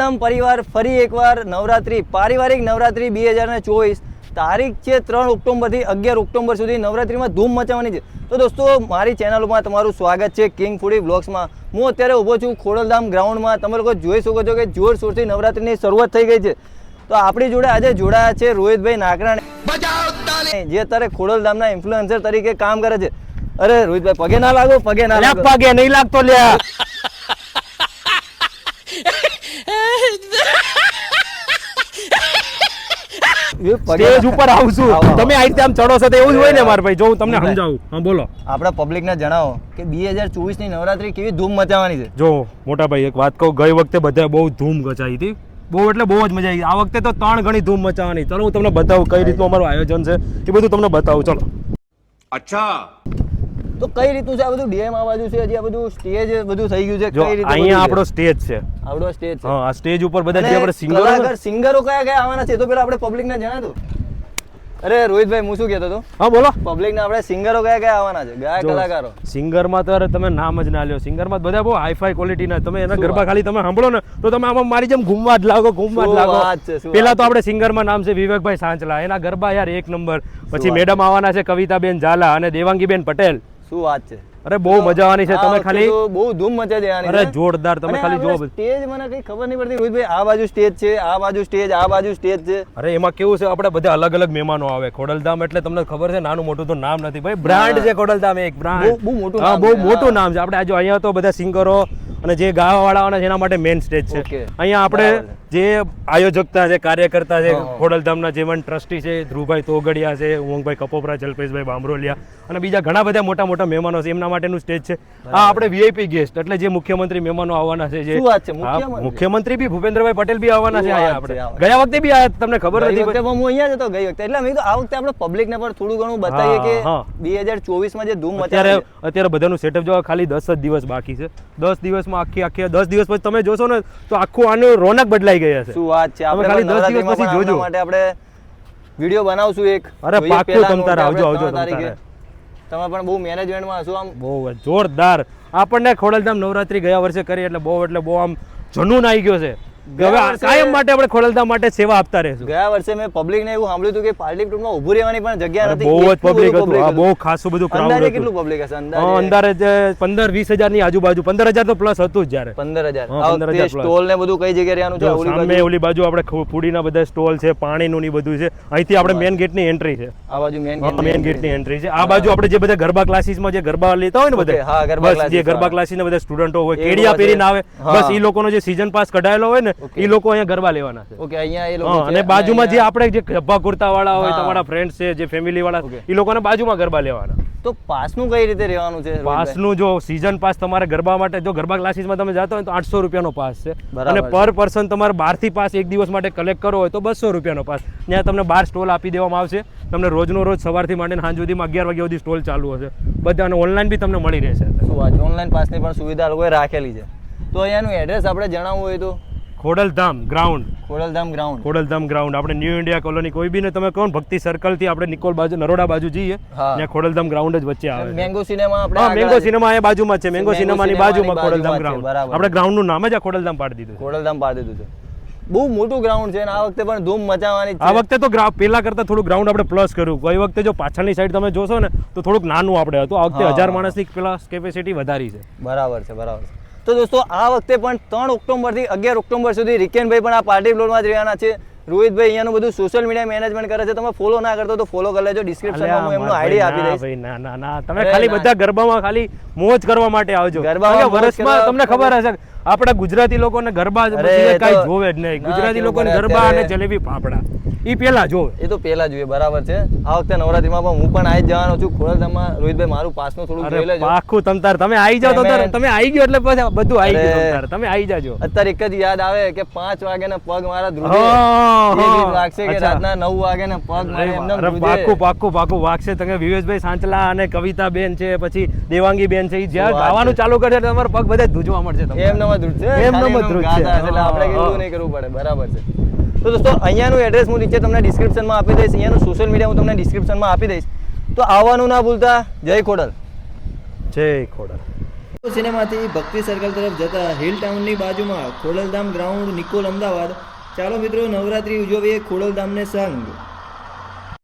ખોડલધામ પરિવાર ફરી એકવાર નવરાત્રી, પારિવારિક નવરાત્રી બે હજાર ચોવીસ. તારીખ છે ત્રણ ઓક્ટોબરથી અગિયાર ઓક્ટોબર સુધી નવરાત્રિમાં ધૂમ મચાવવાની છે. તો દોસ્તો, મારી ચેનલમાં તમારું સ્વાગત છે કિંગ ફૂડી બ્લોગ્સમાં હું અત્યારે ઊભો છું ખોડલધામ ગ્રાઉન્ડમાં. તમે લોકો જોઈ શકો છો કે જોરશોરથી નવરાત્રિની શરૂઆત થઈ ગઈ છે. તો આપણી જોડે આજે જોડાયા છે રોહિતભાઈ નાકરાણી. જે અત્યારે ખોડલધામના ઇન્ફ્લુએન્સર તરીકે કામ કરે છે. અરે રોહિતભાઈ, પગે ના લાગો, પગે ના પગે નહીં લાગતો લ્યા એ પગે સ્ટેજ ઉપર આવું તમે આ રીતે આમ ચડો છો તો એવું જ હોય ને મારા ભાઈ. જો હું તમને સમજાવું. હા બોલો. આપણા પબ્લિકને જણાવો કે બે હજાર ચોવીસની નવરાત્રી કેવી ધૂમ મચાવવાની છે? જો મોટા ભાઈ એક વાત કહું ગઈ વખતે બધા બહુ ધૂમ મચાવી હતી. બહુ એટલે બહુ જ મજા આવી. આ વખતે તો ત્રણ ગણી ધૂમ મચાવવાની ચલો હું તમને બતાવું કઈ રીતનું અમારું આયોજન છે. એ બધું તમને બતાવું. ચલો. અચ્છા. તો કઈ રીતનું છે? આ બધું ડીએમ આ બાજુ છે હજી આ બધું સ્ટેજ બધું થઈ ગયું છે. કઈ રીતે અહીંયા આપણો સ્ટેજ છે. આપણો સ્ટેજ છે. હા આ સ્ટેજ ઉપર બધા જે આપણે સિંગરો કલાકાર સિંગરો કયા કયા આવવાના છે તો પેલા આપણે પબ્લિકને જણાવ દો અરે રોહિતભાઈ હું શું કહેતો હતો? હા બોલો. પબ્લિકને આપણે સિંગરો કયા કયા આવવાના છે? ગાયક કલાકારો કલાકારો. સિંગરમાં તો અરે તમે નામ જ ના લ્યો. સિંગરમાં બધા બહુ હાઈફાઈ ક્વોલિટીના તમે એના ગરબા ખાલી તમે સાંભળો ને તો તમે આમાં મારી જેમ ઘૂમવા જ લાગો ઘૂમવા જ લાગો. પેલા તો આપણે સિંગરમાં નામ છે વિવેકભાઈ સાંચલા. એના ગરબા યાર એક નંબર. પછી મેડમ આવવાના છે કવિતાબેન ઝાલા અને દેવાંગીબેન પટેલ. શું વાત છે? અરે બહુ મજા આવવાની છે આ તમે ખાલી બહુ ધૂમ મચા દેવાની અરે જોરદાર તમે ખાલી આપણે સ્ટેજ મને કઈ ખબર નહીં પડતી. રોહિતભાઈ આ બાજુ સ્ટેજ છે આ બાજુ સ્ટેજ આ બાજુ સ્ટેજ છે. અરે એમાં કેવું છે આપણે બધા અલગ અલગ મહેમાનો આવે. ખોડલધામ એટલે તમને ખબર છે નાનું મોટું તો નામ નથી. ભાઈ બ્રાન્ડ છે ખોડલધામ એક બ્રાન્ડ બહુ- બહુ મોટું હા બહુ મોટું નામ છે. આપણે આજે અહીંયા તો બધા સિંગરો અને જે ગાવા વાળા માટે મેઇન સ્ટેજ છે. અહીંયા આપણે જે આયોજકતા છે કાર્યકર્તા છે. ખોડલધામના જીવન ટ્રસ્ટી છે ધ્રુવભાઈ તોગડિયા છે ઉમંગભાઈ કપોપરા જલ્પેશભાઈ બામરોલિયા અને બીજા ઘણા બધા મોટા મોટા મહેમાનો છે એમના માટેનું સ્ટેજ છે. આ આપણે વીઆઈપી ગેસ્ટ એટલે જે મુખ્યમંત્રી મહેમાનો આવવાના છે જે મુખ્યમંત્રી? બી ભૂપેન્દ્રભાઈ પટેલ બી આવવાના છે અહીંયા આપણે. ગયા વખતે બી આયા તમને ખબર નથી હું અહીંયા જતો ગઈ વખતે. એટલે મેં કીધું આ વખતે આપણે પબ્લિકને પણ થોડું ઘણું બતાવીએ કે હા. બે હજાર ચોવીસમાં જે ધૂમ અત્યારે અત્યારે બધાનું સેટઅપ જોવા ખાલી દસ જ દિવસ બાકી છે. દસ દિવસમાં આખી આખી દસ દિવસ પછી તમે જોશો ને તો આખું આનું રોનક બદલાઈ ગઈ હશે. શું વાત છે? આપણે ખાલી દસ દિવસ પછી જોજો. માટે આપણે વીડિયો બનાવશું એક. અરે પાક્કું પહેલાનું તમ તારે કે આવજો, આવજો ત્રણ તારીખે. તમે પણ બહુ મેનેજમેન્ટમાં હશો આમ. બહુ જોરદાર. આપણને ખોડલધામ નવરાત્રી ગયા વર્ષે કરી એટલે બહુ એટલે બહુ આમ જનૂન આવી ગયો છે. કાયમ માટે આપણે ખોડલધામ માટે સેવા આપતા રહેશું. ગયા વર્ષે મેં પબ્લિક ને એવું સાંભળ્યું હતું કે પાર્ટી પ્લોટમાં ઊભું રહેવાની પણ જગ્યા નથી. બહુ જ પબ્લિક હતું. બહુ ખાસું બધું ક્રાઉડ અંદાજે કેટલું પબ્લિક હશે? અંદાજે? અંદારે જે પંદર વીસ હજારની આજુબાજુ. પંદર હજાર તો પ્લસ હતું જ જ્યારે. પંદર હજાર. હા, આ 15,000 વખતે સ્ટોલ ને બધું કઈ જગ્યાએ રહેવાનું છે? ઓલી સામે બાજુ? ઓલી બાજુ આપણે ફૂડીના બધા સ્ટોલ છે પાણીનું ની બધું છે. અહીંથી આપણે મેન ગેટની એન્ટ્રી છે. આ બાજુ મેન ગેટની એન્ટ્રી છે. આ બાજુ આપણે જે બધા ગરબા ક્લાસીસમાં જે ગરબા લેતા હોય ને બધા હા, ગરબા ક્લાસીસ જે ગરબા ક્લાસીસ ના બધા સ્ટુડન્ટો હોય કેડિયા પહેરીને આવે. બસ એ લોકોનો જે સીઝન પાસ કઢાયેલો હોય ને. એ લોકો અહીંયા ગરબા લેવાના છે. ઓકે અહીંયા એ લોકો અને બાજુમાં જે આપણે જે ગબ્બા કુર્તા વાળા હોય તમારા ફ્રેન્ડ્સ છે જે ફેમિલી વાળા. એ લોકોને બાજુમાં ગરબા લેવાના. તો પાસનું કઈ રીતે રહેવાનું છે પાસ પાસનું જો સીઝન પાસ તમારે ગરબા માટે જો ગરબા ક્લાસીસમાં તમે જતા હોય તો આઠસો રૂપિયાનો પાસ છે. અને પર પર્સન તમારે બારથી પાસ એક દિવસ માટે કલેક્ટ કરવો હોય તો બસો રૂપિયાનો પાસ ત્યાં તમને બાર સ્ટોલ આપી દેવામાં આવશે. તમને રોજનો રોજ સવારથી માંડીને સાંજ સુધીમાં અગિયાર વાગ્યા સુધી સ્ટોલ ચાલુ હશે. બધા અને ઓનલાઈન બી તમને મળી રહેશે. શું વાત ઓનલાઈન પાસની પણ સુવિધા લોકોએ રાખેલી છે. તો અહીંયાનું એડ્રેસ આપણે જણાવવું હોય તો? Khodaldham ground Khodaldham ground Khodaldham ground આપણે ન્યૂ ઇન્ડિયા કોલોની કોઈ બી ને તમે કહો ભક્તિ સર્કલથી આપણે નિકોલ બાજુ નરોડા બાજુ જઈએ. ત્યાં ખોડલધામ ગ્રાઉન્ડ જ વચ્ચે આવે. મેંગો સિનેમા આપણે હા મેંગો સિનેમા એ બાજુમાં છે. મેંગો સિનેમાની બાજુમાં ખોડલધામ ગ્રાઉન્ડ આપણે ગ્રાઉન્ડનું નામ જ આ ખોડલધામ પાડી દીધું ખોડલધામ પાડી દીધું છે. બહુ મોટું ગ્રાઉન્ડ છે અને આ વખતે પણ ધૂમ મચાવવાની આ વખતે તો પેલા કરતા થોડું ગ્રાઉન્ડ આપણે પ્લસ કર્યું. ગઈ વખતે જો પાછળની સાઈડ તમે જોશો ને તો થોડુંક નાનું આપણે હતું. આ વખતે હજાર માણસની પેલા કેપેસિટી વધારી છે. બરાબર છે બરાબર છે. તો દોસ્તો આ વખતે પણ ત્રણ ઓક્ટોબરથી અગિયાર ઓક્ટોબર સુધી રિકેનભાઈ પણ આ પાર્ટી પ્લોટમાં જ રહેવાના છે. રોહિતભાઈ અહીંયાનું બધું સોશિયલ મીડિયા મેનેજમેન્ટ કરે છે. તમે ફોલો ના કરતો તો ફોલો કરી લેજો. ડિસ્ક્રિપ્શનમાં હું એમનો આઈડી આપી દઈશ. ભાઈ, ના ના ના. તમે ખાલી બધા ગરબામાં ખાલી મોજ કરવા માટે આવજો. મોજ વર્ષમાં તમને ખબર હશે આપણા ગુજરાતી લોકોને ગરબા એ કાંઈ જોવે જ નહીં. ગુજરાતી લોકોને ગરબા અને જલેબી પાપડા ઈ પેલા જોવે. એ તો પેલા જોઈએ બરાબર છે. આ વખતે નવરાત્રીમાં પણ હું પણ આવી જવાનો છું. ખોડલધામમાં રોહિતભાઈ મારું પાસનું થોડું જોઈ લેજો. પાખું તમ તમે આવી જાઓ તો તમે આવી ગયો એટલે પછી બધું આવી ગયું અરે. તમે આવી જાજો. અત્યારે એક જ યાદ આવે કે પાંચ વાગે ને પગ મારા એ વાગશે કે. રાતના નવ વાગે ને પગ મારે એમને અરે પાક્કું પાક્કું પાક્કું. વાગશે તમે વિવેશભાઈ સાંચલા અને કવિતા બેન છે પછી દેવાંગી બેન છે જ્યાં ગાવાનું ચાલુ કરશે તમારા પગ બધા ધ્રુજવા મળશે તમને. એમ નમ ધ્રુજશે એમ ખાલી જ ધ્રુજશે. ગાતા એટલે આપણે હા, નહીં કરવું પડે. બરાબર છે. તો દોસ્તો અહીંયાનું એડ્રેસ હું નીચે તમને ડિસ્ક્રિપ્શનમાં આપી દઈશ. અહીંયાનું સોશિયલ મીડિયા હું તમને ડિસ્ક્રિપ્શનમાં આપી દઈશ. તો આવવાનું ના ભૂલતા. જય ખોડલ. જય ખોડલ. સિનેમાથી ભક્તિ સર્કલ તરફ જતા હિલ ટાઉનની બાજુમાં ખોડલધામ ગ્રાઉન્ડ નિકોલ અમદાવાદ. ચાલો મિત્રો નવરાત્રી ઉજવીએ ખોડલધામને સંગ.